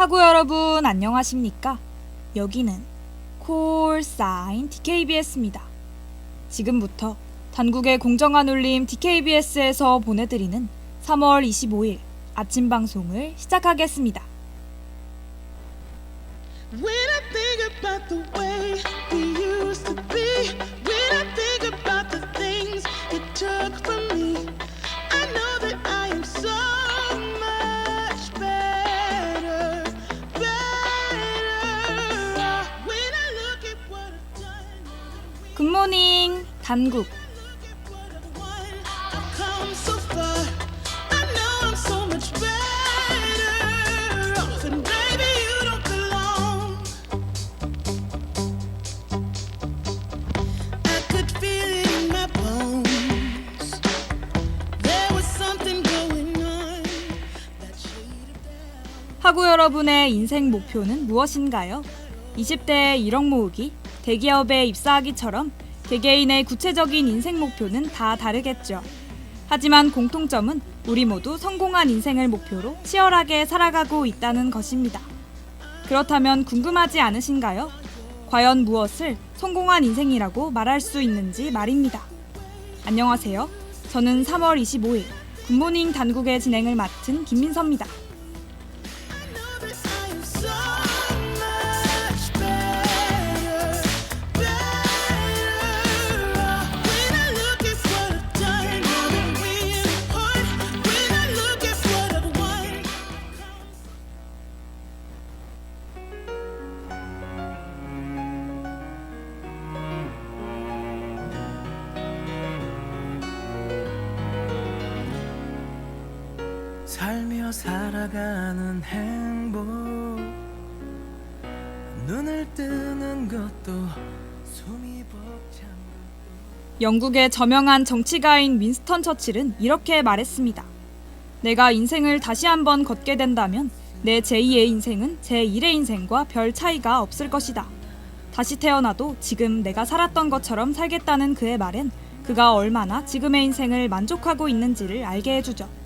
하구 여러분 안녕하십니까? 여기는 콜사인 DKBS입니다. 지금부터 단국의 공정한 울림 DKBS에서 보내드리는 3월 25일 아침 방송을 시작하겠습니다. When I think about the way 굿모닝 단국 하고 여러분의 인생 목표는 무엇인가요? 20대에 1억 모으기, 대기업에 입사하기처럼 개개인의 구체적인 인생 목표는 다 다르겠죠. 하지만 공통점은 우리 모두 성공한 인생을 목표로 치열하게 살아가고 있다는 것입니다. 그렇다면 궁금하지 않으신가요? 과연 무엇을 성공한 인생이라고 말할 수 있는지 말입니다. 안녕하세요. 저는 3월 25일 굿모닝 단국의 진행을 맡은 김민서입니다. 살며 살아가는 행복 눈을 뜨는 것도 숨이 벅찬 영국의 저명한 정치가인 윈스턴 처칠은 이렇게 말했습니다. 내가 인생을 다시 한번 걷게 된다면 내 제2의 인생은 제1의 인생과 별 차이가 없을 것이다. 다시 태어나도 지금 내가 살았던 것처럼 살겠다는 그의 말엔 그가 얼마나 지금의 인생을 만족하고 있는지를 알게 해주죠.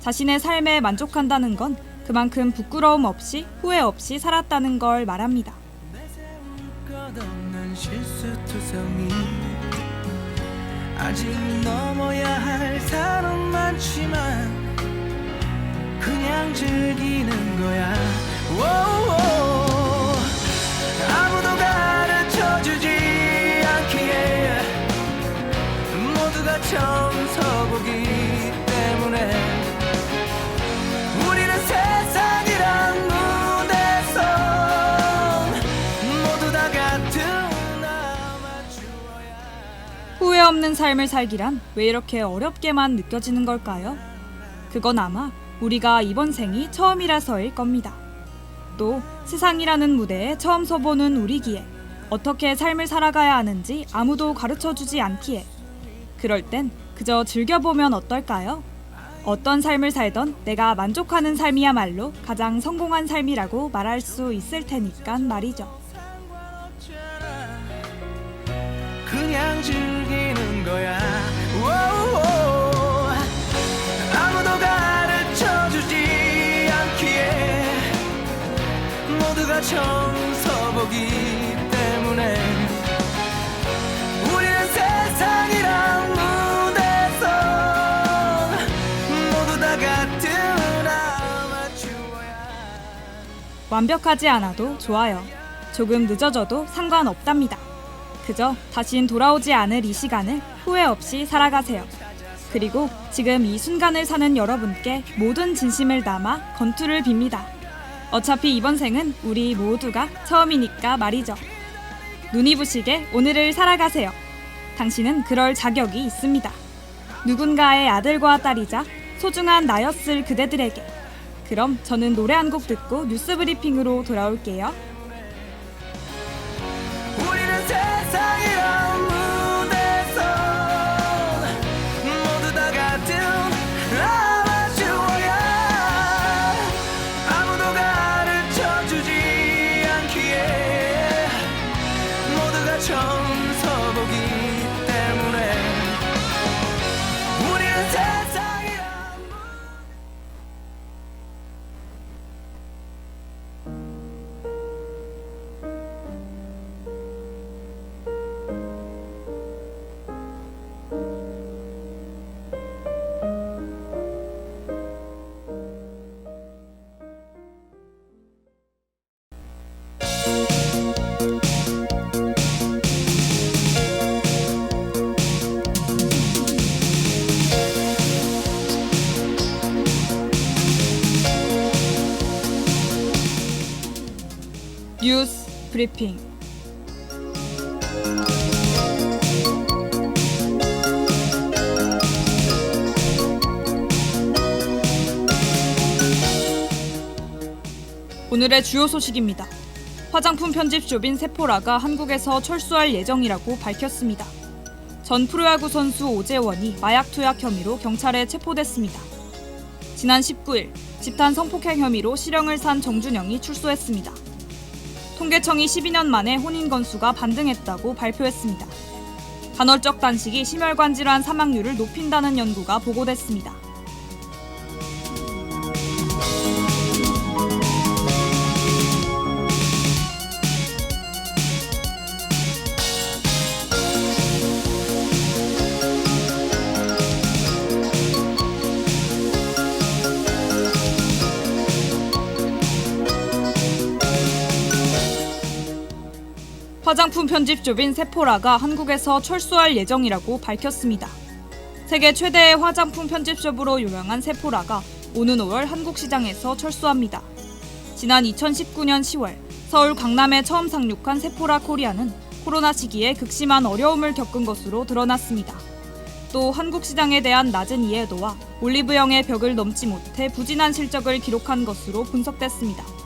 자신의 삶에 만족한다는 건 그만큼 부끄러움 없이 후회 없이 살았다는 걸 말합니다. 아직 넘어야 할 산은 많지만 그냥 즐기는 거야 오오오 아무도 가르쳐주지 않기에 모두가 처음 서보기 없는 삶을 살기란 왜 이렇게 어렵게만 느껴지는 걸까요? 그건 아마 우리가 이번 생이 처음이라서일 겁니다. 또 세상이라는 무대에 처음 서보는 우리기에 어떻게 삶을 살아가야 하는지 아무도 가르쳐 주지 않기에 그럴 땐 그저 즐겨보면 어떨까요? 어떤 삶을 살던 내가 만족하는 삶이야말로 가장 성공한 삶이라고 말할 수 있을 테니깐 말이죠. 거야 아무도 가르쳐주지 않기에 모두가 처음 서보기 때문에 우리는 세상이란 무대에서 모두 다 같은 아마추어야 완벽하지 않아도 좋아요. 조금 늦어져도 상관없답니다. 그저 다신 돌아오지 않을 이 시간을 후회 없이 살아가세요. 그리고 지금 이 순간을 사는 여러분께 모든 진심을 담아 건투를 빕니다. 어차피 이번 생은 우리 모두가 처음이니까 말이죠. 눈이 부시게 오늘을 살아가세요. 당신은 그럴 자격이 있습니다. 누군가의 아들과 딸이자 소중한 나였을 그대들에게. 그럼 저는 노래 한 곡 듣고 뉴스 브리핑으로 돌아올게요. 브리핑. 오늘의 주요 소식입니다. 화장품 편집숍인 세포라가 한국에서 철수할 예정이라고 밝혔습니다. 전 프로야구 선수 오재원이 마약 투약 혐의로 경찰에 체포됐습니다. 지난 19일 집단 성폭행 혐의로 실형을 산 정준영이 출소했습니다. 통계청이 12년 만에 혼인 건수가 반등했다고 발표했습니다. 간헐적 단식이 심혈관 질환 사망률을 높인다는 연구가 보고됐습니다. 화장품 편집숍인 세포라가 한국에서 철수할 예정이라고 밝혔습니다. 세계 최대의 화장품 편집숍으로 유명한 세포라가 오는 5월 한국 시장에서 철수합니다. 지난 2019년 10월 서울 강남에 처음 상륙한 세포라 코리아는 코로나 시기에 극심한 어려움을 겪은 것으로 드러났습니다. 또 한국 시장에 대한 낮은 이해도와 올리브영의 벽을 넘지 못해 부진한 실적을 기록한 것으로 분석됐습니다.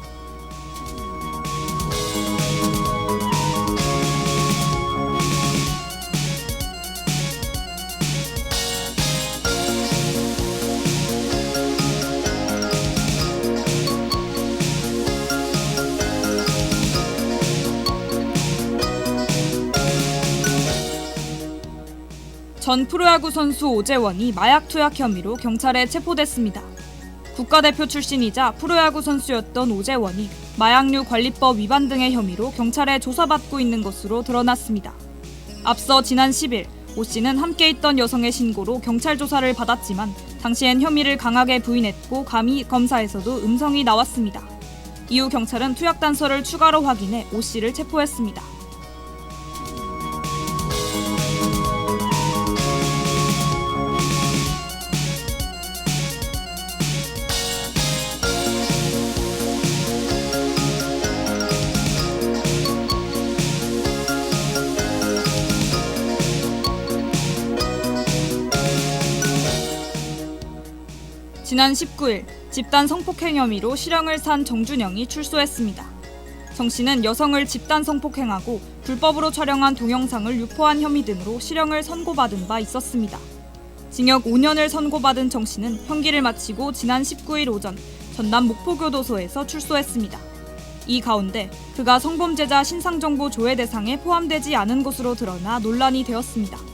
전 프로야구 선수 오재원이 마약 투약 혐의로 경찰에 체포됐습니다. 국가대표 출신이자 프로야구 선수였던 오재원이 마약류 관리법 위반 등의 혐의로 경찰에 조사받고 있는 것으로 드러났습니다. 앞서 지난 10일 오 씨는 함께 있던 여성의 신고로 경찰 조사를 받았지만 당시엔 혐의를 강하게 부인했고 감히 검사에서도 음성이 나왔습니다. 이후 경찰은 투약 단서를 추가로 확인해 오 씨를 체포했습니다. 지난 19일 집단 성폭행 혐의로 실형을 산 정준영이 출소했습니다. 정 씨는 여성을 집단 성폭행하고 불법으로 촬영한 동영상을 유포한 혐의 등으로 실형을 선고받은 바 있었습니다. 징역 5년을 선고받은 정 씨는 형기를 마치고 지난 19일 오전 전남 목포교도소에서 출소했습니다. 이 가운데 그가 성범죄자 신상정보 조회 대상에 포함되지 않은 것으로 드러나 논란이 되었습니다.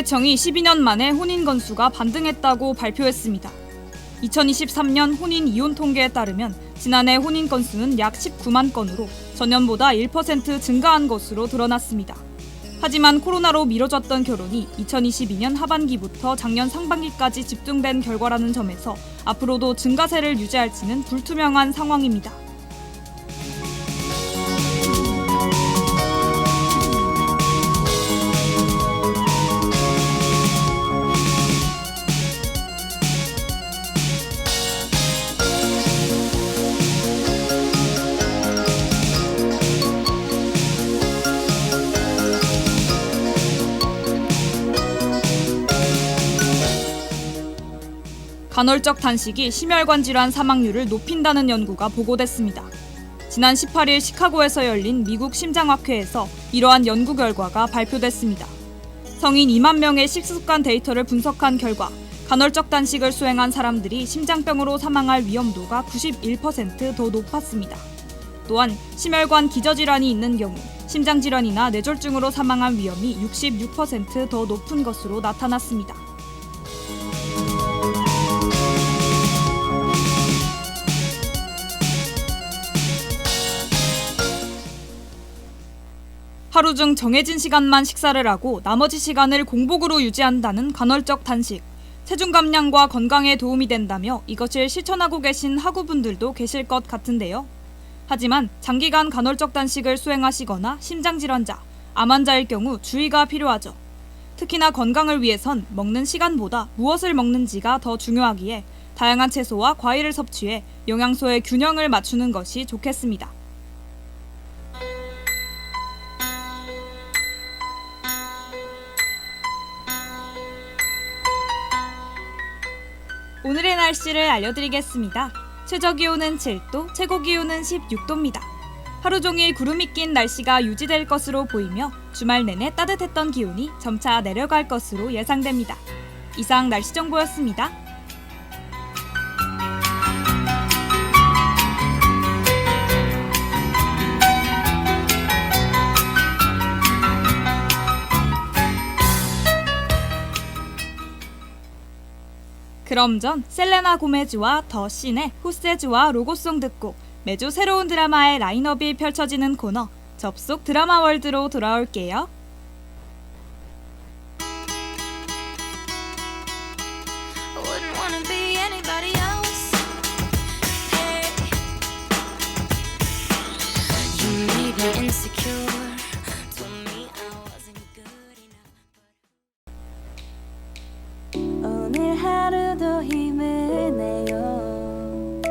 통계청이 12년 만에 혼인 건수가 반등했다고 발표했습니다. 2023년 혼인 이혼 통계에 따르면 지난해 혼인 건수는 약 19만 건으로 전년보다 1% 증가한 것으로 드러났습니다. 하지만 코로나로 미뤄졌던 결혼이 2022년 하반기부터 작년 상반기까지 집중된 결과라는 점에서 앞으로도 증가세를 유지할지는 불투명한 상황입니다. 간헐적 단식이 심혈관 질환 사망률을 높인다는 연구가 보고됐습니다. 지난 18일 시카고에서 열린 미국 심장학회에서 이러한 연구 결과가 발표됐습니다. 성인 2만 명의 식습관 데이터를 분석한 결과 간헐적 단식을 수행한 사람들이 심장병으로 사망할 위험도가 91%더 높았습니다. 또한 심혈관 기저질환이 있는 경우 심장질환이나 뇌졸중으로 사망할 위험이 66%더 높은 것으로 나타났습니다. 하루 중 정해진 시간만 식사를 하고 나머지 시간을 공복으로 유지한다는 간헐적 단식. 체중 감량과 건강에 도움이 된다며 이것을 실천하고 계신 학우분들도 계실 것 같은데요. 하지만 장기간 간헐적 단식을 수행하시거나 심장질환자, 암 환자일 경우 주의가 필요하죠. 특히나 건강을 위해선 먹는 시간보다 무엇을 먹는지가 더 중요하기에 다양한 채소와 과일을 섭취해 영양소의 균형을 맞추는 것이 좋겠습니다. 오늘의 날씨를 알려드리겠습니다. 최저 기온은 7도, 최고 기온은 16도입니다. 하루 종일 구름이 낀 날씨가 유지될 것으로 보이며 주말 내내 따뜻했던 기온이 점차 내려갈 것으로 예상됩니다. 이상 날씨 정보였습니다. 그럼 전 셀레나 고메즈와 더 씬의 후세즈와 로고송 듣고 매주 새로운 드라마의 라인업이 펼쳐지는 코너 접속 드라마 월드로 돌아올게요. I 하루도 힘을 내요.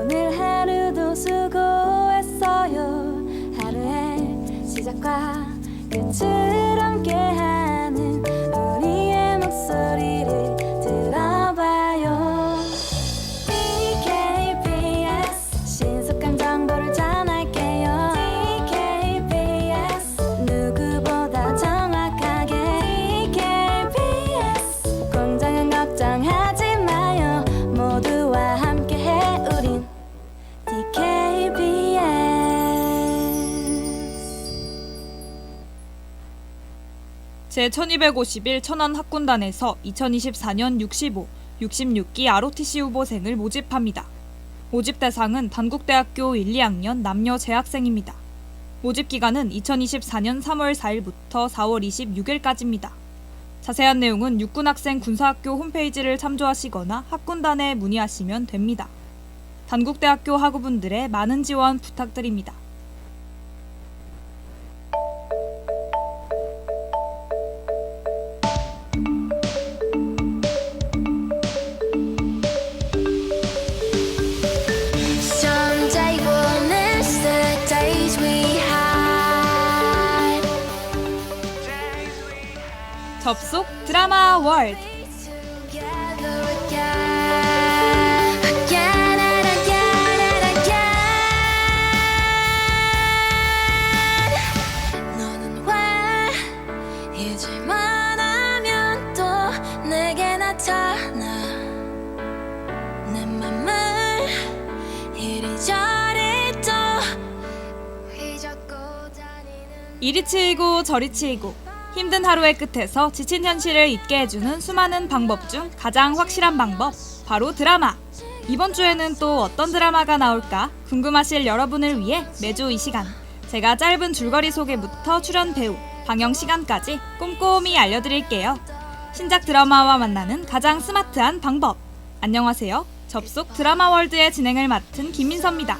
오늘 하루도 수고했어요. 하루의 시작과 끝을 제1251 천안 학군단에서 2024년 65, 66기 ROTC 후보생을 모집합니다. 모집 대상은 단국대학교 1, 2학년 남녀 재학생입니다. 모집 기간은 2024년 3월 4일부터 4월 26일까지입니다. 자세한 내용은 육군학생 군사학교 홈페이지를 참조하시거나 학군단에 문의하시면 됩니다. 단국대학교 학우분들의 많은 지원 부탁드립니다. 접속 드라마 월드. 이리 치이고 저리 치이고 힘든 하루의 끝에서 지친 현실을 잊게 해주는 수많은 방법 중 가장 확실한 방법 바로 드라마. 이번 주에는 또 어떤 드라마가 나올까 궁금하실 여러분을 위해 매주 이 시간. 제가 짧은 줄거리 소개부터 출연 배우 방영 시간까지 꼼꼼히 알려드릴게요. 신작 드라마와 만나는 가장 스마트한 방법. 안녕하세요. 접속 드라마 월드의 진행을 맡은 김민서입니다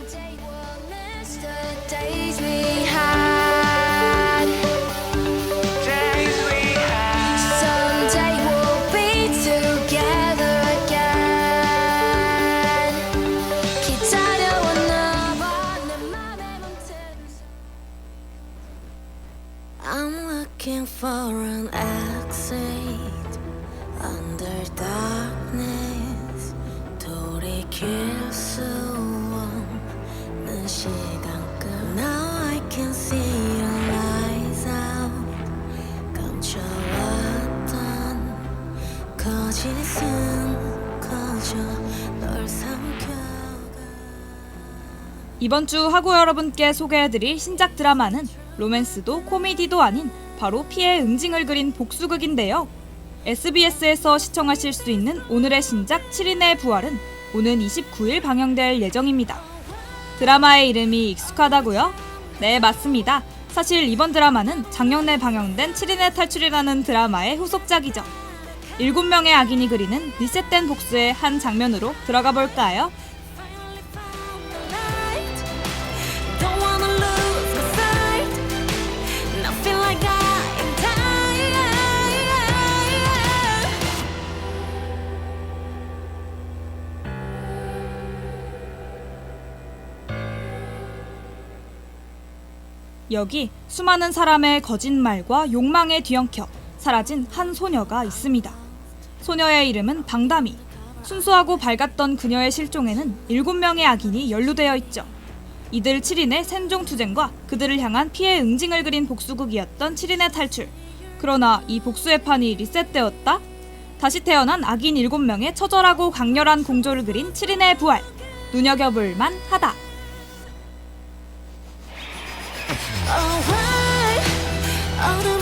이번 주 하고 여러분께 소개해드릴 신작 드라마는 로맨스도 코미디도 아닌 바로 피해 응징을 그린 복수극인데요. SBS에서 시청하실 수 있는 오늘의 신작 7인의 부활은 오는 29일 방영될 예정입니다. 드라마의 이름이 익숙하다고요? 네, 맞습니다. 사실 이번 드라마는 작년에 방영된 7인의 탈출이라는 드라마의 후속작이죠. 일곱 명의 악인이 그리는 리셋된 복수의 한 장면으로 들어가 볼까요? 여기 수많은 사람의 거짓말과 욕망에 뒤엉켜 사라진 한 소녀가 있습니다. 소녀의 이름은 방다미. 순수하고 밝았던 그녀의 실종에는 일곱 명의 악인이 연루되어 있죠. 이들 7인의 생존 투쟁과 그들을 향한 피해 응징을 그린 복수극이었던 7인의 탈출. 그러나 이 복수의 판이 리셋되었다? 다시 태어난 악인 7명의 처절하고 강렬한 공조를 그린 7인의 부활. 눈여겨볼 만 하다.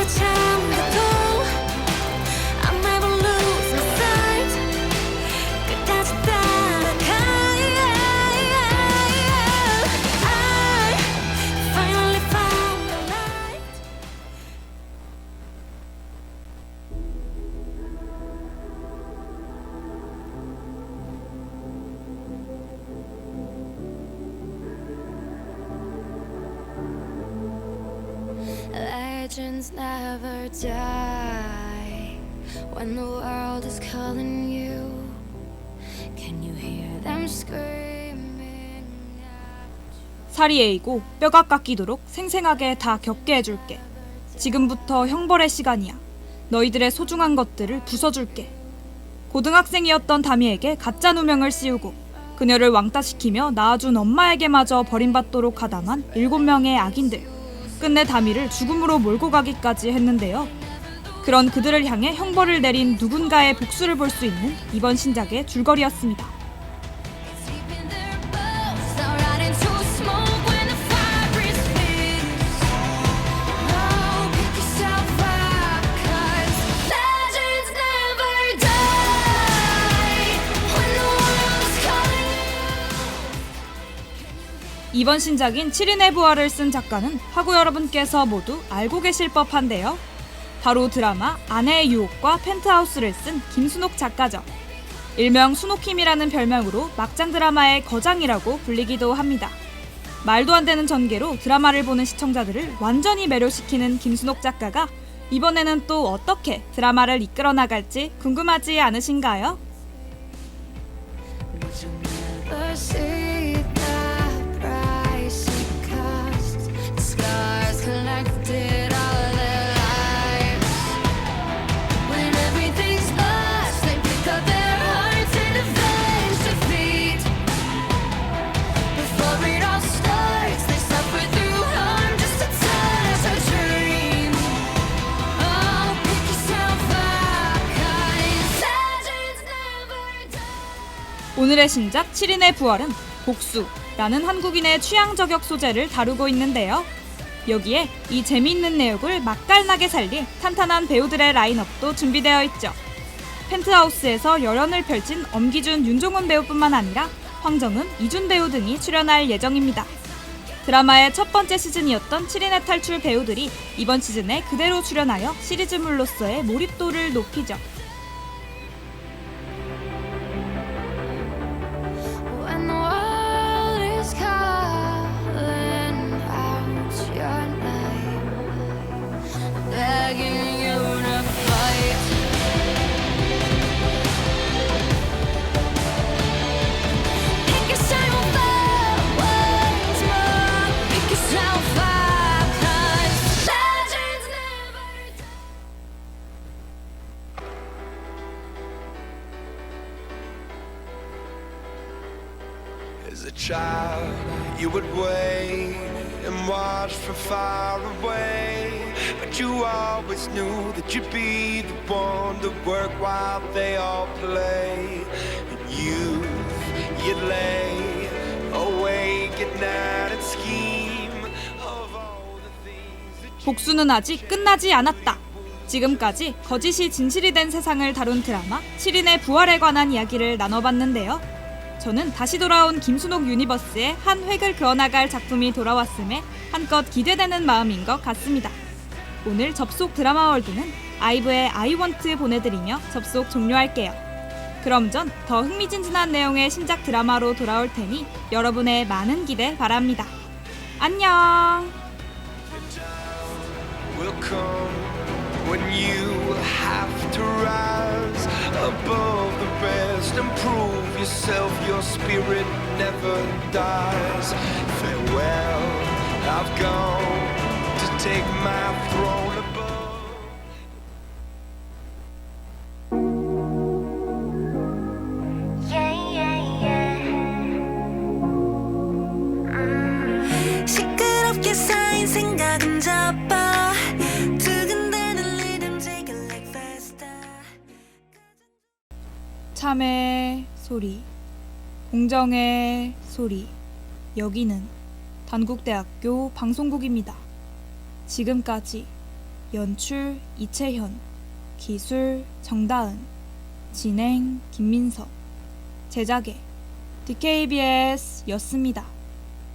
어 Legends never die when the world is calling you. Can you hear them screaming? 살이 에이고 뼈가 깎이도록 생생하게 다 겪게 해줄게. 지금부터 형벌의 시간이야. 너희들의 소중한 것들을 부숴줄게. 고등학생이었던 다미에게 가짜 누명을 씌우고 그녀를 왕따시키며 낳아준 엄마에게마저 버림받도록 하다만 일곱 명의 악인들. 끝내 다미를 죽음으로 몰고 가기까지 했는데요. 그런 그들을 향해 형벌을 내린 누군가의 복수를 볼 수 있는 이번 신작의 줄거리였습니다. 이번 신작인 7인의 부활을 쓴 작가는 하고 여러분께서 모두 알고 계실 법한데요. 바로 드라마 아내의 유혹과 펜트하우스를 쓴 김순옥 작가죠. 일명 순옥힘이라는 별명으로 막장 드라마의 거장이라고 불리기도 합니다. 말도 안 되는 전개로 드라마를 보는 시청자들을 완전히 매료시키는 김순옥 작가가 이번에는 또 어떻게 드라마를 이끌어 나갈지 궁금하지 않으신가요? 오늘의 신작 7인의 부활은 복수라는 한국인의 취향 저격 소재를 다루고 있는데요. 여기에 이 재미있는 내용을 맛깔나게 살릴 탄탄한 배우들의 라인업도 준비되어 있죠. 펜트하우스에서 열연을 펼친 엄기준, 윤종훈 배우뿐만 아니라 황정음, 이준 배우 등이 출연할 예정입니다. 드라마의 첫 번째 시즌이었던 7인의 탈출 배우들이 이번 시즌에 그대로 출연하여 시리즈물로서의 몰입도를 높이죠. Work while they all play. And you, you'd lay awake at night and scheme of all the things that 복수는 아직 끝나지 않았다. 지금까지 거짓이 진실이 된 세상을 다룬 드라마 7인의 부활에 관한 이야기를 나눠봤는데요. 저는 다시 돌아온 김순옥 유니버스의 한 획을 그어나갈 작품이 돌아왔음에 한껏 기대되는 마음인 것 같습니다. 오늘 접속 드라마 월드는 아이브의 want 보내드리며 접속 종료할게요. 그럼 전 더 흥미진진한 내용의 신작 드라마로 돌아올 테니 여러분의 많은 기대 바랍니다. 안녕! take my throne 소리, 공정의 소리. 여기는 단국대학교 방송국입니다. 지금까지 연출 이채현, 기술 정다은, 진행 김민석, 제작의 DKBS였습니다.